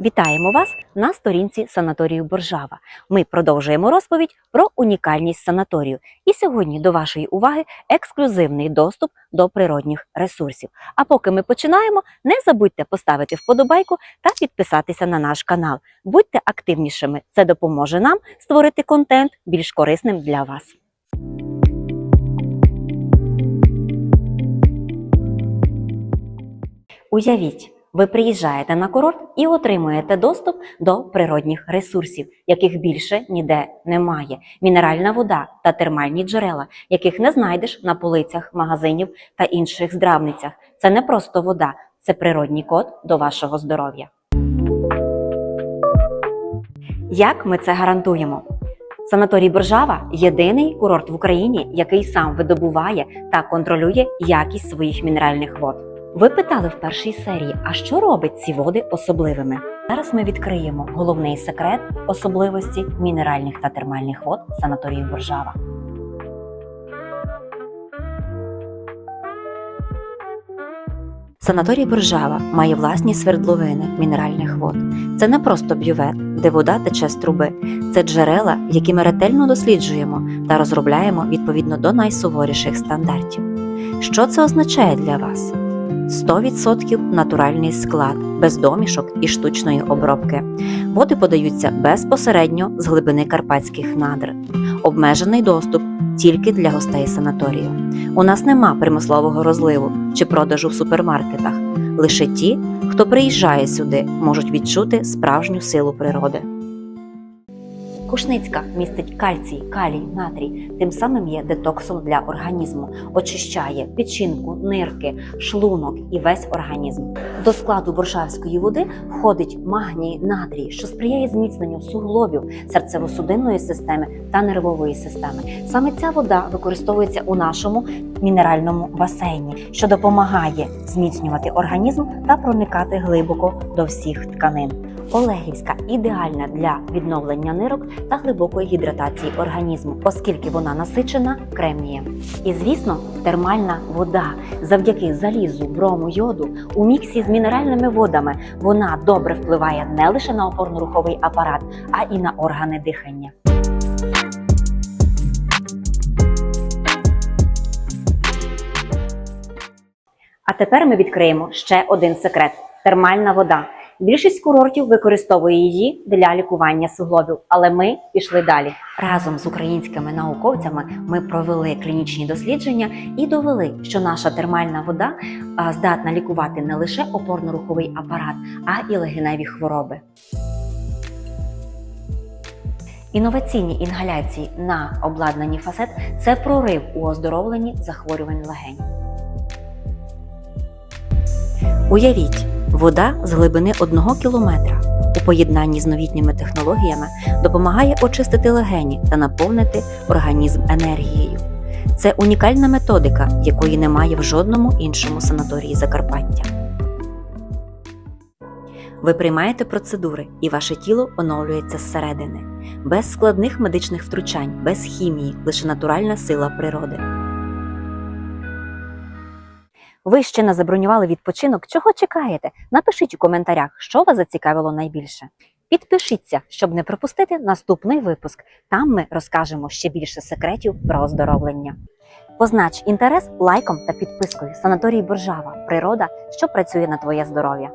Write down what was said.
Вітаємо вас на сторінці санаторію Боржава. Ми продовжуємо розповідь про унікальність санаторію. І сьогодні до вашої уваги ексклюзивний доступ до природних ресурсів. А поки ми починаємо, не забудьте поставити вподобайку та підписатися на наш канал. Будьте активнішими, це допоможе нам створити контент більш корисним для вас. Уявіть, ви приїжджаєте на курорт і отримуєте доступ до природних ресурсів, яких більше ніде немає. Мінеральна вода та термальні джерела, яких не знайдеш на полицях магазинів та інших здравницях. Це не просто вода, це природній код до вашого здоров'я. Як ми це гарантуємо? Санаторій Боржава єдиний курорт в Україні, який сам видобуває та контролює якість своїх мінеральних вод. Ви питали в першій серії, а що робить ці води особливими? Зараз ми відкриємо головний секрет особливості мінеральних та термальних вод санаторію Боржава. Санаторій Боржава має власні свердловини мінеральних вод. Це не просто бювет, де вода тече з труби. Це джерела, які ми ретельно досліджуємо та розробляємо відповідно до найсуворіших стандартів. Що це означає для вас? 100% натуральний склад, без домішок і штучної обробки. Води подаються безпосередньо з глибини карпатських надр. Обмежений доступ тільки для гостей санаторію. У нас нема примислового розливу чи продажу в супермаркетах. Лише ті, хто приїжджає сюди, можуть відчути справжню силу природи. Кушницька містить кальцій, калій, натрій, тим самим є детоксом для організму, очищає печінку, нирки, шлунок і весь організм. До складу боршавської води входить магній, натрій, що сприяє зміцненню суглобів, серцево-судинної системи та нервової системи. Саме ця вода використовується у нашому мінеральному басейні, що допомагає зміцнювати організм та проникати глибоко до всіх тканин. Олегівська ідеальна для відновлення нирок та глибокої гідратації організму, оскільки вона насичена кремнієм. І звісно, термальна вода завдяки залізу, брому, йоду у міксі з мінеральними водами вона добре впливає не лише на опорно-руховий апарат, а і на органи дихання. А тепер ми відкриємо ще один секрет термальна вода. Більшість курортів використовує її для лікування суглобів, але ми пішли далі. Разом з українськими науковцями ми провели клінічні дослідження і довели, що наша термальна вода здатна лікувати не лише опорно-руховий апарат, а і легеневі хвороби. Інноваційні інгаляції на обладнанні фасет це прорив у оздоровленні захворювань легень. Уявіть, вода з глибини 1 кілометра у поєднанні з новітніми технологіями допомагає очистити легені та наповнити організм енергією. Це унікальна методика, якої немає в жодному іншому санаторії Закарпаття. Ви приймаєте процедури, і ваше тіло оновлюється зсередини, без складних медичних втручань, без хімії, лише натуральна сила природи. Ви ще не забронювали відпочинок? Чого чекаєте? Напишіть у коментарях, що вас зацікавило найбільше. Підпишіться, щоб не пропустити наступний випуск. Там ми розкажемо ще більше секретів про оздоровлення. Познач інтерес лайком та підпискою. Санаторій Боржава. Природа, що працює на твоє здоров'я.